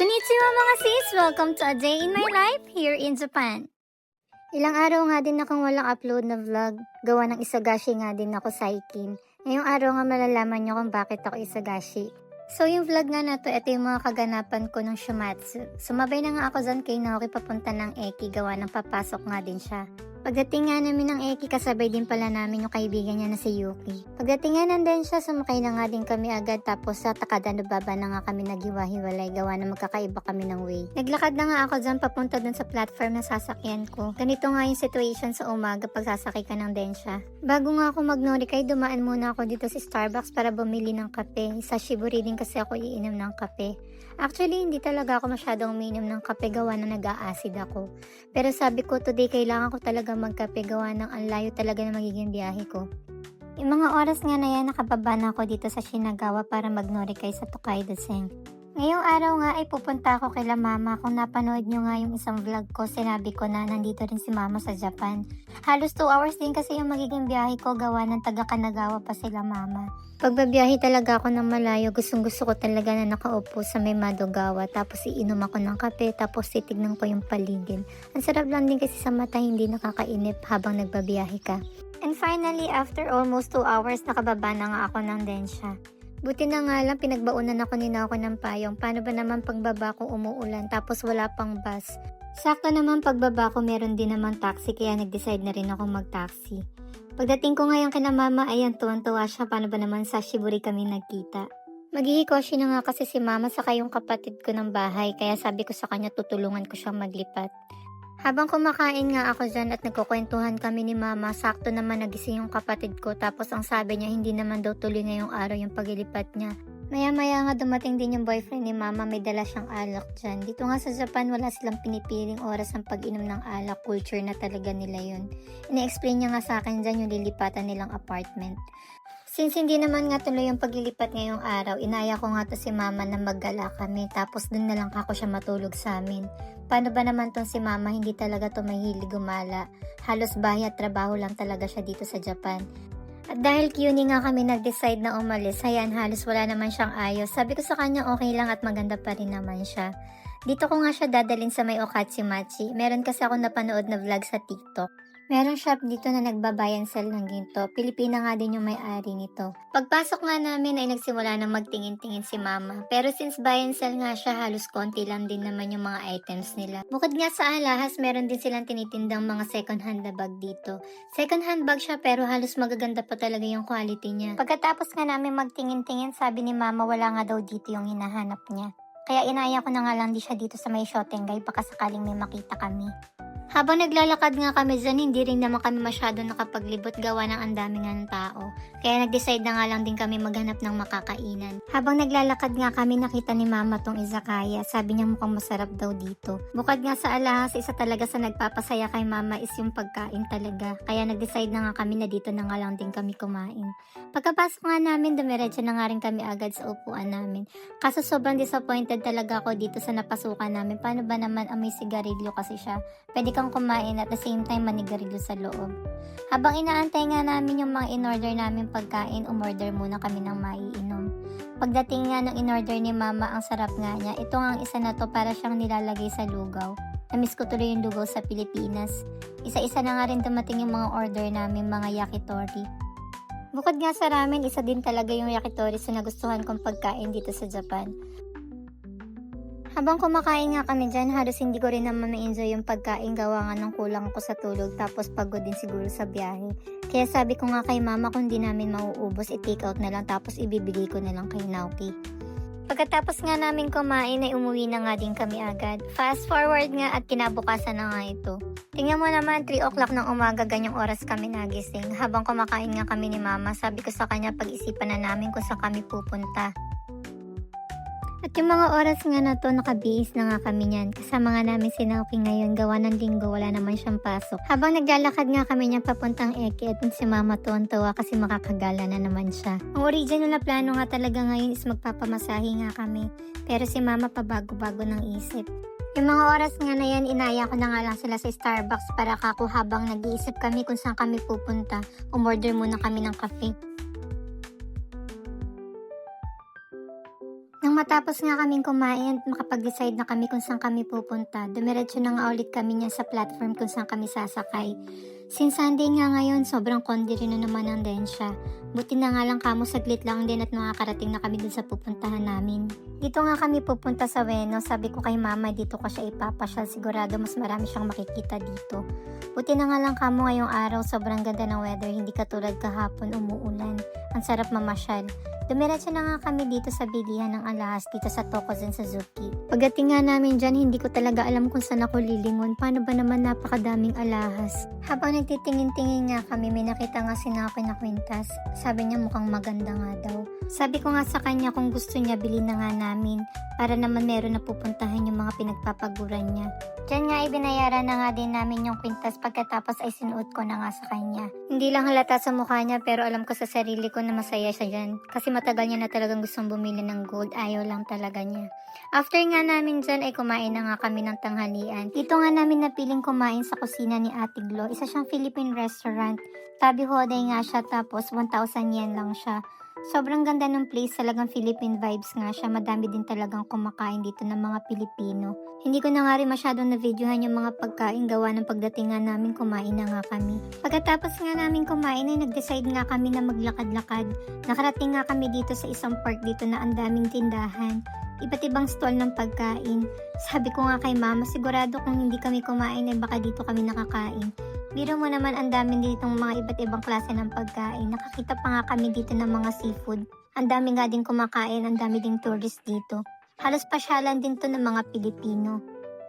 Konnichiwa mga sis! Welcome to a day in my life here in Japan. Ilang araw nga din akong walang upload na vlog. Gawa ng isagashi nga din ako sa Ikin. Ngayong araw nga malalaman nyo kung bakit ako isagashi. So yung vlog nga na to, ito yung mga kaganapan ko ng Shumatsu. Sumabay na nga ako dyan kay Naoki papunta ng Eki gawa ng papasok nga din siya. Pagdating nga namin ng Eki, kasabay din pala namin yung kaibigan niya na si Yuki. Pagdating nga nandun siya, sumakay na nga din kami agad tapos sa Takada Baba na nga kami naghiwa-hiwalay gawa na magkakaiba kami ng way. Naglakad na nga ako dyan papunta dun sa platform na sasakyan ko. Ganito nga yung situation sa umaga pag sasakay ka ng Densha. Bago nga ako mag-norikay, dumaan muna ako dito sa Starbucks para bumili ng kape. Sa Shiburi din kasi ako iinom ng kape. Actually, hindi talaga ako masyadong uminom ng kape gawa na nag-a-acid ako. Pero sabi ko, today kailangan ko talaga magkape gawa ng ang layo talaga na magiging biyahe ko. Yung mga oras nga na yan, nakababa na ako dito sa Shinagawa para magnorikay sa Tokaido Seng. Ngayong araw nga ay pupunta ako kay mama. Kung napanood nyo nga yung isang vlog ko, sinabi ko na nandito rin si mama sa Japan. Halos 2 hours din kasi yung magiging biyahe ko gawa ng taga Kanagawa pa sila mama. Pagbabiyahe talaga ako ng malayo, gustong gusto ko talaga na nakaupo sa may Madogawa tapos iinom ako ng kape tapos titignan ko yung paligid. Ang sarap lang din kasi sa mata hindi nakakainip habang nagbabiyahe ka. And finally, after almost 2 hours, nakababa na nga ako ng Densha. Buti na nga lang pinagbaunan ako ni Naoko ng payong. Paano ba naman pagbaba ko umuulan tapos wala pang bus? Sakto naman pagbaba ko meron din naman taxi kaya nag-decide na rin ako mag-taxi. Pagdating ko ngayon kina mama, ayan tuwan-tuwa siya paano ba naman sa Shiburi kami nagkita. Maghihikoshi na nga kasi si mama sa yung kapatid ko ng bahay kaya sabi ko sa kanya tutulungan ko siyang maglipat. Habang kumakain nga ako dyan at nagkukwentuhan kami ni mama, sakto naman nagising yung kapatid ko tapos ang sabi niya hindi naman daw tuloy ngayong araw yung paglilipat niya. Maya-maya nga dumating din yung boyfriend ni mama, may dala siyang alak dyan. Dito nga sa Japan, wala silang pinipiling oras ng pag-inom ng alak. Culture na talaga nila yun. Ina-explain niya nga sa akin dyan yung lilipatan nilang apartment. Since hindi naman nga tuloy yung paglilipat ngayong araw, inaya ko nga to si mama na maggala kami. Tapos dun na lang ako siya matulog sa amin. Paano ba naman tong si mama hindi talaga to mahilig gumala? Halos bahay at trabaho lang talaga siya dito sa Japan. At dahil CUNY nga kami nag-decide na umalis, hayan halos wala naman siyang ayos. Sabi ko sa kanya okay lang at maganda pa rin naman siya. Dito ko nga siya dadalhin sa may Okatsumachi. Meron kasi ako napanood na vlog sa TikTok. Meron shop dito na nagbabayan sell ng ginto. Pilipina nga din yung may-ari nito. Pagpasok nga namin ay nagsimula na magtingin-tingin si mama. Pero since buy and sell nga siya, halos konti lang din naman yung mga items nila. Bukod nga sa alahas, meron din silang tinitindang mga second hand na bag dito. Second hand bag siya pero halos magaganda pa talaga yung quality niya. Pagkatapos nga namin magtingin-tingin, sabi ni mama wala nga daw dito yung hinahanap niya. Kaya inaya ko na nga lang di siya dito sa may Shotengay baka sakaling may makita kami. Habang naglalakad nga kami dyan, hindi rin naman kami masyado nakapaglibot gawa ng ang dami nga ng tao. Kaya nag-decide na nga lang din kami maghanap ng makakainan. Habang naglalakad nga kami, nakita ni mama tong izakaya. Sabi niya mukhang masarap daw dito. Bukod nga sa alahas, isa talaga sa nagpapasaya kay mama is yung pagkain talaga. Kaya nag-decide na nga kami na dito na nga lang din kami kumain. Pagkapasok nga namin, dumiretso na nga rin kami agad sa upuan namin. Kaso sobrang disappointed talaga ako dito sa napasukan namin. Paano ba naman amoy sigarilyo kasi siya? Pwede kang kumain at the same time manigarilyo sa loob. Habang inaantay nga namin yung mga in-order namin pagkain, umorder muna kami ng maiinom. Pagdating nga ng in-order ni mama, ang sarap nga niya. Ito nga ang isa na to para siyang nilalagay sa lugaw. Namiss ko tuloy yung lugaw sa Pilipinas. Isa-isa na nga rin dumating yung mga order namin, mga yakitori. Bukod nga sa ramen, isa din talaga yung yakitori sa nagustuhan kong pagkain dito sa Japan. Habang kumakain nga kami dyan, halos hindi ko rin naman ma-enjoy yung pagkain gawa nga ng kulang ako sa tulog tapos pagod din siguro sa biyahe. Kaya sabi ko nga kay mama kung di namin mauubos, i-take out na lang tapos ibibigay ko na lang kay Naoki. Pagkatapos nga namin kumain ay umuwi na nga din kami agad. Fast forward nga at kinabukasan na nga ito. Tingnan mo naman 3 o'clock ng umaga ganyang oras kami nagising. Habang kumakain nga kami ni mama, sabi ko sa kanya pag-isipan na namin kung saan kami pupunta. At yung mga oras nga na to, nakabihis na nga kami niyan. Kasama nga namin si Naoki ngayon, gawa ng linggo, wala naman siyang pasok. Habang naglalakad nga kami niya papuntang Eki at si Mama tuwan-tuwa kasi makakagala na naman siya. Ang original na plano nga talaga ngayon is magpapamasahe nga kami. Pero si Mama pabago-bago ng isip. Yung mga oras nga na yan, inaya ko na nga lang sila sa Starbucks para kako habang nag-iisip kami kung saan kami pupunta. Umorder muna kami ng kape. Matapos nga kaming kumain at makapag-decide na kami kung saan kami pupunta, dumiretso na nga ulit kami niya sa platform kung saan kami sasakay. Since Sunday nga ngayon, sobrang kondi rin na naman ang densya. Buti na nga lang kamo saglit lang din at makakarating na kami dun sa pupuntahan namin. Dito nga kami pupunta sa Weno, sabi ko kay mama dito ko siya ipapasyal, sigurado mas marami siyang makikita dito. Buti na nga lang kamo ngayong araw, sobrang ganda ng weather, hindi katulad kahapon umuulan. Ang sarap mamasyal. Dumiretso na nga kami dito sa bilihan ng alahas dito sa Tokozen Suzuki. Pagdating nga namin dyan, hindi ko talaga alam kung saan ako lilingon. Paano ba naman napakadaming alahas? Habang nagtitingin-tingin nga kami, may nakita nga si Naki na kwintas. Sabi niya mukhang maganda nga daw. Sabi ko nga sa kanya kung gusto niya, bilhin na nga namin. Para naman meron na pupuntahan yung mga pinagpapaguran niya. Diyan nga ibinayaran na nga din namin yung kwintas pagkatapos ay sinuot ko na nga sa kanya. Hindi lang halata sa mukha niya pero alam ko sa sarili ko na masaya siya dyan. Kasi matagal niya na talagang gustong bumili ng gold, ayaw lang talaga niya. After nga namin dyan ay kumain na nga kami ng tanghalian. Dito nga namin napiling kumain sa kusina ni Ate Glo. Isa siyang Philippine restaurant. Tabi Hoday nga siya tapos 1,000 yen lang siya. Sobrang ganda ng place, talagang Philippine vibes nga siya. Madami din talagang kumakain dito ng mga Pilipino. Hindi ko na nga rin masyadong na-videohan yung mga pagkain gawa ng pagdating nga namin kumain na nga kami. Pagkatapos nga namin kumain ay nag-decide nga kami na maglakad-lakad. Nakarating nga kami dito sa isang park dito na ang daming tindahan. Iba't ibang stall ng pagkain. Sabi ko nga kay mama, sigurado kung hindi kami kumain ay baka dito kami nakakain. Biro mo naman ang dami ditong mga iba't ibang klase ng pagkain. Nakakita pa nga kami dito ng mga seafood. Ang dami nga din kumakain, ang dami ding tourist dito. Halos pasyalan din to ng mga Pilipino.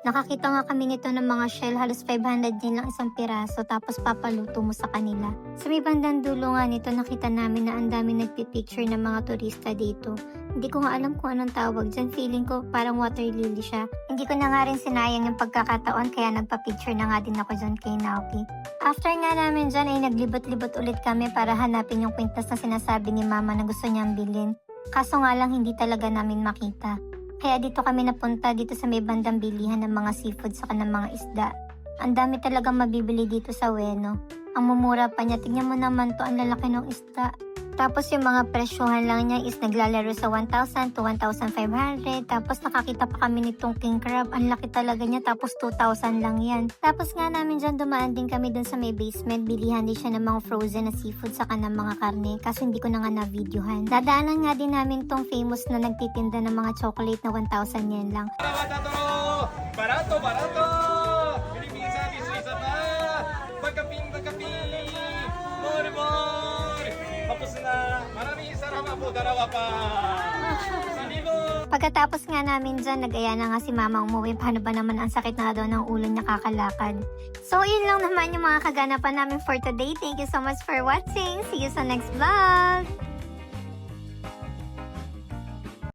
Nakakita nga kami nito ng mga shell, halos 500 din lang isang piraso, tapos papaluto mo sa kanila. Sa may bandang dulo nga nito, nakita namin na ang dami nagpipicture ng mga turista dito. Hindi ko nga alam kung anong tawag dyan. Feeling ko parang water lily siya. Hindi ko na nga rin sinayang yung pagkakataon kaya nagpa-picture na nga din ako dyan kay Naoki. After nga namin dyan ay naglibot-libot ulit kami para hanapin yung kwintas na sinasabi ni mama na gusto niyang bilhin. Kaso nga lang hindi talaga namin makita. Kaya dito kami napunta dito sa may bandang bilihan ng mga seafood sa ng mga isda. Ang dami talagang mabibili dito sa Weno. Ang mumura pa niya. Tingnan mo naman to, ang lalaki ng isda. Tapos yung mga presyohan lang niya is naglalaro sa 1,000 to 1,500. Tapos nakakita pa kami nitong king crab. Ang laki talaga niya. Tapos 2,000 lang yan. Tapos nga namin dyan dumaan din kami dun sa may basement. Bilihan din siya ng mga frozen na seafood saka ng mga karne. Kasi hindi ko na nga na-videohan. Dadaanan nga din namin tong famous na nagtitinda ng mga chocolate na 1,000 yen lang. Barato, barato! Barato, barato! Dalawa pa Pagkatapos nga namin dyan, nag-aya na nga si mama umuwi. Paano ba naman ang sakit na daw ng ulo niya kakalakad? So, yun lang naman yung mga kaganapan namin for today. Thank you so much for watching. See you sa next vlog!